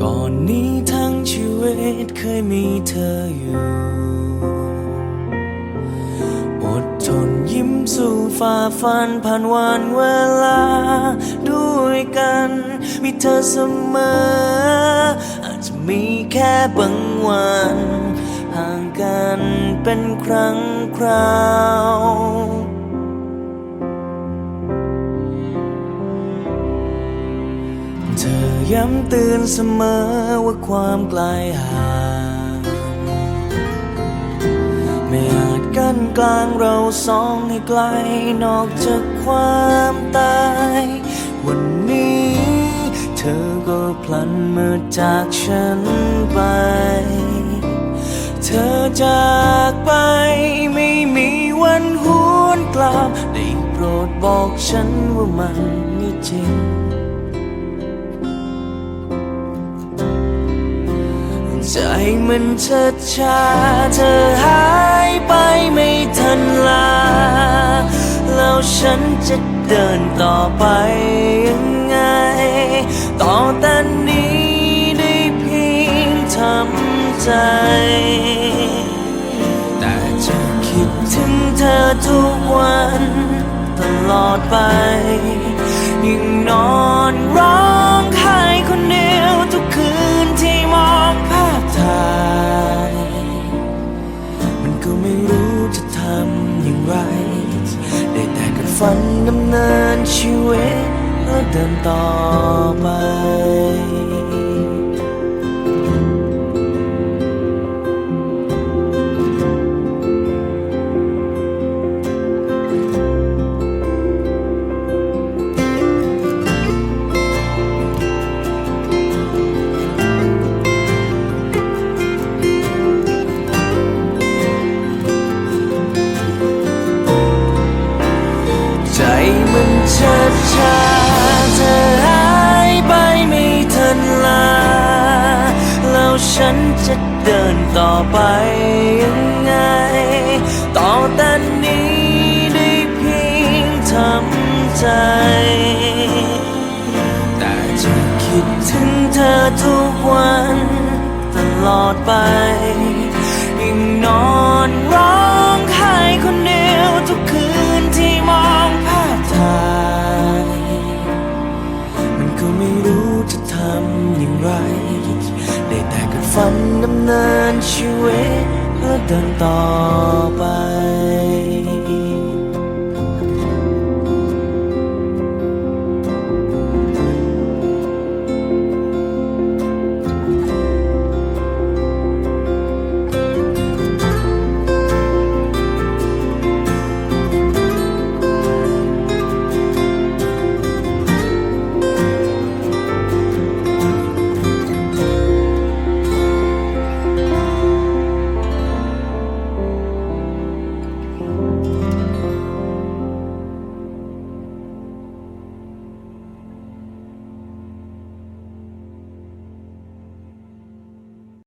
ก่อนนี้ทั้งชีวิตเคยมีเธออยู่ อดทนยิ้มสู่ฝ่าฟันผ่านวันเวลา ด้วยกัน มีเธอเสมอ อาจจะมีแค่บางวัน ห่างกันเป็นครั้งคราว เธอย้ำเตือนเสมอว่าความไกลห่างไม่อาจกั้นกลางเราสองให้ไกลนอกจากความตาย วันนี้ เธอก็พลันมือจากฉันไป เธอจากไปไม่มีวันหวนกลับได้โปรดบอกฉันว่ามันไม่จริง ใจมันชัดชาเธอหายไปไม่ทันลา แล้วฉันจะเดินต่อไปยังไง ต่อแต่นี้ได้เพียงทำใจ แต่จะคิดถึงเธอทุกวัน ตลอดไปยิ่งน้อน ฝันดำเนินชีวิตและเดินต่อไป ฉันจะเดินต่อไปยังไง ต่อแต่นี้ได้เพียงทำใจ แต่จะคิดถึงเธอทุกวันตลอดไปยิ่งนอนร้องไห้คนเดียวทุกคืนที่มองภาพถ่ายมันก็ไม่รู้จะทำอย่างไร ฝันดำเนินชีวิตและเดินต่อไป